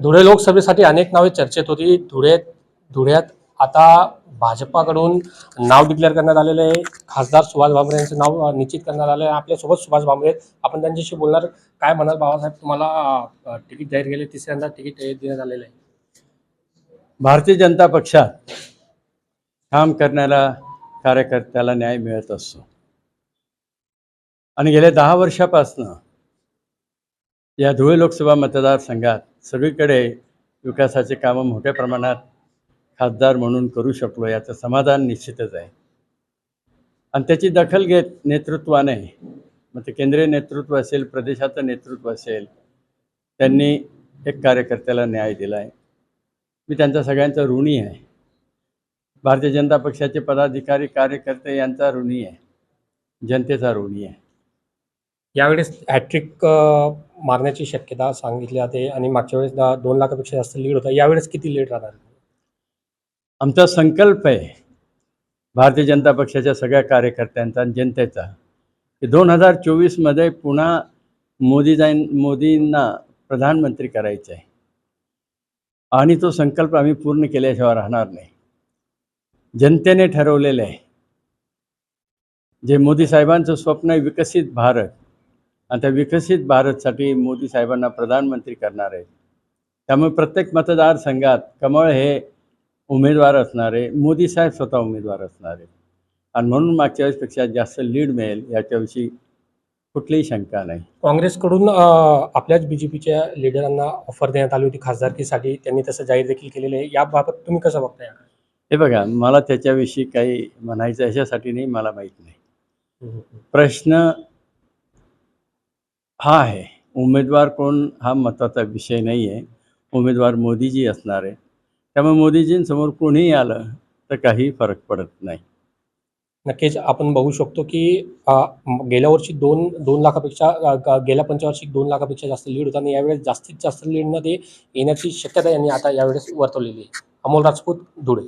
धुळे लोकसभेसाठी अनेक नावे चर्चेत होती. धुळे धुळ्यात आता भाजपाकडून नाव डिक्लेअर करण्यात आलेलं आहे. खासदार सुभाष भामरे यांचं नाव निश्चित करण्यात आलं आहे आपल्यासोबत सुभाष भामरे आपण त्यांच्याशी बोलणार. काय म्हणाल बाबासाहेब तुम्हाला तिकीट जाहीर केले. तिसऱ्यांदा तिकीट देण्यात आलेलं आहे. भारतीय जनता पक्षात काम करणाऱ्या कार्यकर्त्याला न्याय मिळत असतो. आणि गेल्या दहा वर्षापासनं या धुळे लोकसभा मतदारसंघात सगळीकडे विकासाचे कामं मोठ्या प्रमाणात खासदार म्हणून करू शकलो याचं समाधान निश्चितच आहे. आणि त्याची दखल घेत नेतृत्वाने मग ते केंद्रीय नेतृत्व असेल प्रदेशाचं नेतृत्व असेल त्यांनी एक कार्यकर्त्याला न्याय दिला आहे मी त्यांचा सगळ्यांचा ऋणी आहे. भारतीय जनता पक्षाचे पदाधिकारी कार्यकर्ते यांचा ऋणी आहे. जनतेचा ऋणी आहे. यावेळेस हॅट्रिक मारण्याची शक्यता सांगितली जाते आणि मागच्या वेळेस दोन लाखापेक्षा जास्त लीड होता. यावेळेस किती लीड राहणार? आमचा संकल्प आहे भारतीय जनता पक्षाच्या सगळ्या कार्यकर्त्यांचा आणि जनतेचा की दोन हजार चोवीसमध्ये पुन्हा मोदी जाईन मोदींना प्रधानमंत्री करायचं आहे. आणि तो संकल्प आम्ही पूर्ण केल्याशिवाय राहणार नाही. जनतेने ठरवलेलं आहे. जे मोदी साहेबांचं स्वप्न आहे विकसित भारत आणि त्या विकसित भारतसाठी मोदी साहेबांना प्रधानमंत्री करणार आहेत. त्यामुळे प्रत्येक मतदारसंघात कमळ हे उमेदवार असणारे मोदी साहेब स्वतः उमेदवार असणारे आणि म्हणून मागच्या वेळेसपेक्षा जास्त लीड मिळेल याच्याविषयी कुठलीही शंका नाही. काँग्रेसकडून आपल्याच बीजेपीच्या लिडरांना ऑफर देण्यात आली होती. खासदारकीसाठी त्यांनी तसं जाहीर देखील केलेलं आहे. याबाबत तुम्ही कसं बघताय? हे बघा मला त्याच्याविषयी काही म्हणायचं याच्यासाठी नाही मला माहीत नाही. प्रश्न हा आहे. उमेदवार कोण हा महत्त्वाचा विषय नाही आहे उमेदवार मोदीजी असणार आहे त्यामुळे मोदीजींसमोर कोणीही आलं तर काही फरक पडत नाही. नक्कीच आपण बघू शकतो की अ, म- गेल्या वर्षी दोन दोन लाखापेक्षा अ, ग- गेल्या पंचवार्षिक दोन लाखापेक्षा जास्त लीड होता आणि यावेळेस जास्तीत जास्त लीडनं ते येण्याची शक्यता यांनी आता यावेळेस वर्तवलेली आहे. अमोल राजपूत धुळे.